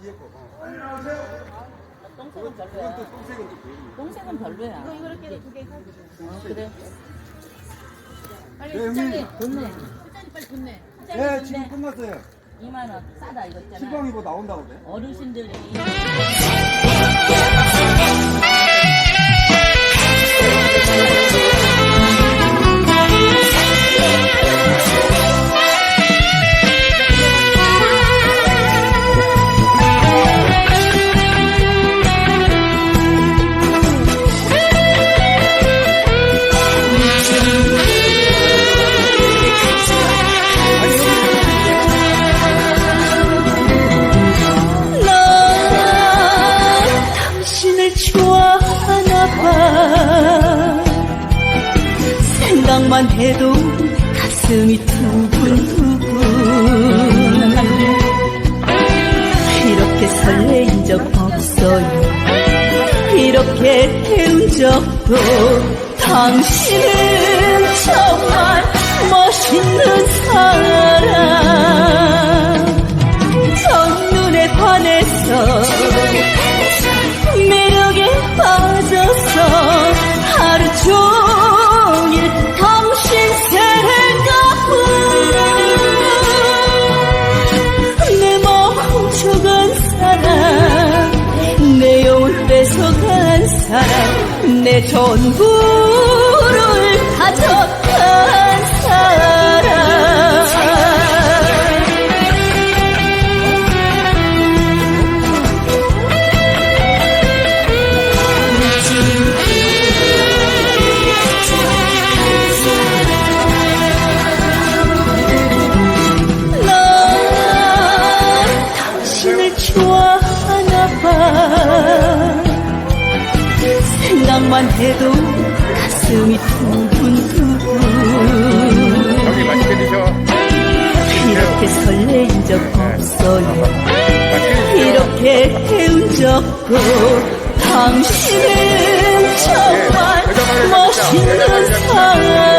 뒤에 거. 어. 똥색은 그건 별로야. 또 똥색은 또 보이는 똥색은 별로야. 이거 이렇게 두개. 어, 그래. 빨리 네, 수장님. 좋네. 수장님 빨리 좋네. 네, 지금 끝났어요. 2만 원 싸다 이거 있잖아. 실방이 뭐 나온다고 그래? 어르신들이 생각만 해도 가슴이 두근두근. 이렇게 설레인 적 없어요. 이렇게 태운 적도 당신은 정말 멋있는 사람 내 전부 생각만 해도 가슴이 두근두근 여기 맛있게 드셔. 이렇게 설레인 적 없어요. 맛있게 드셔. 이렇게 태운 적도 당신은 정말 멋있는 사람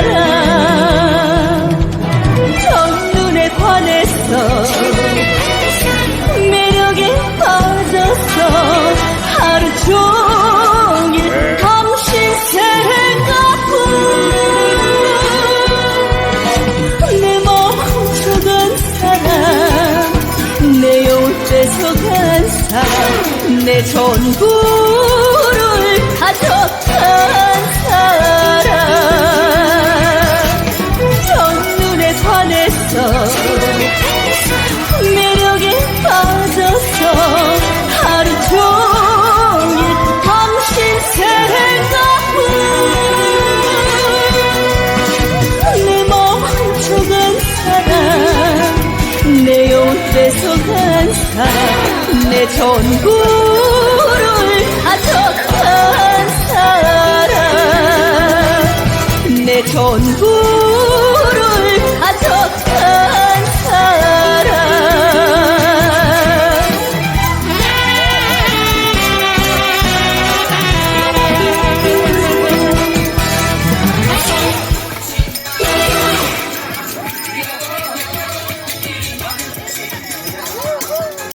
사람 내 전부를 가져간 사람 전부를 가져간 사람. 내 전부